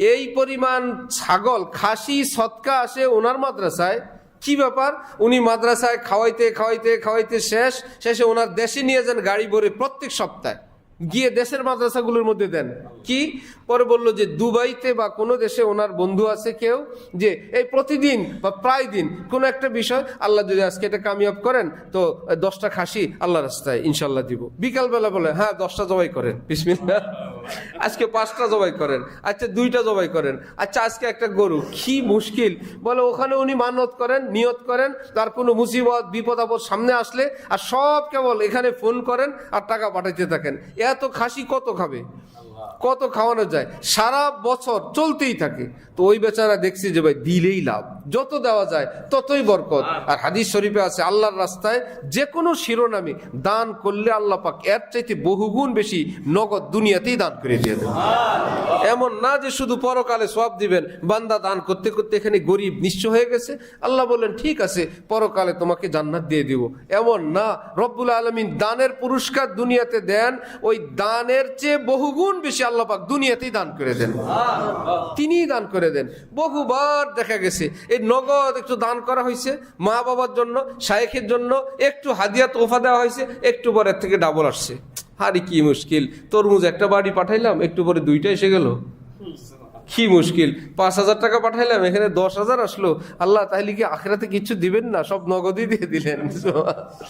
এই পরিমাণ ছাগল, খাসি, সৎকা আসে ওনার মাদ্রাসায়। কি ব্যাপার? উনি মাদ্রাসায় খাওয়াইতে খাওয়াইতে খাওয়াইতে শেষ। শেষে ওনার দেশে নিয়ে যান গাড়ি ভরে প্রত্যেক সপ্তাহে। গিয়ে দেশের মাদ্রাসাগুলোর মধ্যে দেন। কি? পরে বলল যে, দুবাইতে বা কোনো দেশে ওনার বন্ধু আছে কেউ যে, এই প্রতিদিন বা প্রায় দিন কোনো একটা বিষয়, আল্লাহ যদি আজকে এটা কামিয়াব করেন, তো দশটা খাসি আল্লাহ রাস্তায় ইনশাল্লাহ দিব। বিকালবেলা বলে হ্যাঁ দশটা জবাই করেন। বিসমিল্লা আজকে পাঁচটা জবাই করেন আচ্ছা দুইটা জবাই করেন আচ্ছা আজকে একটা গরু, কি মুশকিল। বলে, ওখানে উনি মানত করেন, নিয়ত করেন, তার কোনো মুসিবত, বিপদ আপদ সামনে আসলে, আর সব কেবল এখানে ফোন করেন আর টাকা পাঠাইতে থাকেন। এত খাসি কত খাবে? কত খাওয়ানো যায়? সারা বছর চলতেই থাকে। তো ওই বেচারা দেখছি যে, ভাই, দিলেই লাভ। যত দেওয়া যায় ততই বরকত। আর হাদিস শরীফে আছে আল্লাহর রাস্তায় যে কোনো শিরোনামে দান করলে আল্লাহ পাক এর চাইতে বহুগুণ বেশি নগদ দুনিয়াতেই দান করে দিয়ে দেন। এমন না যে শুধু পরকালে সব দিবেন বান্দা দান করতে করতে এখানে গরিব নিঃস্ব হয়ে গেছে। আল্লাহ বললেন ঠিক আছে পরকালে তোমাকে জান্নাত দিয়ে দিব। এমন না রব্বুল আলমিন দানের পুরস্কার দুনিয়াতে দেন ওই দানের চেয়ে বহুগুণ বেশি আল্লাহ পাক দুনিয়াতেই দান করে দেন। তিনিই দান করে দেন। বহুবার দেখা গেছে এই নগদ একটু দান করা হয়েছে মা বাবার জন্য, শায়েখের জন্য, একটু হাদিয়া তোফা দেওয়া হয়েছে, একটু পরের থেকে ডাবল আসছে। আরে কি মুশকিল, তরমুজ একটা বাড়ি পাঠাইলাম, একটু পরে দুইটা এসে গেল। কি মুশকিল, পাঁচ হাজার টাকা পাঠাইলাম, এখানে দশ হাজার আসলো। আল্লাহ তাহলে কি আখেরাতে কিছু দিবেন না? সব নগদই দিয়ে দিলেন।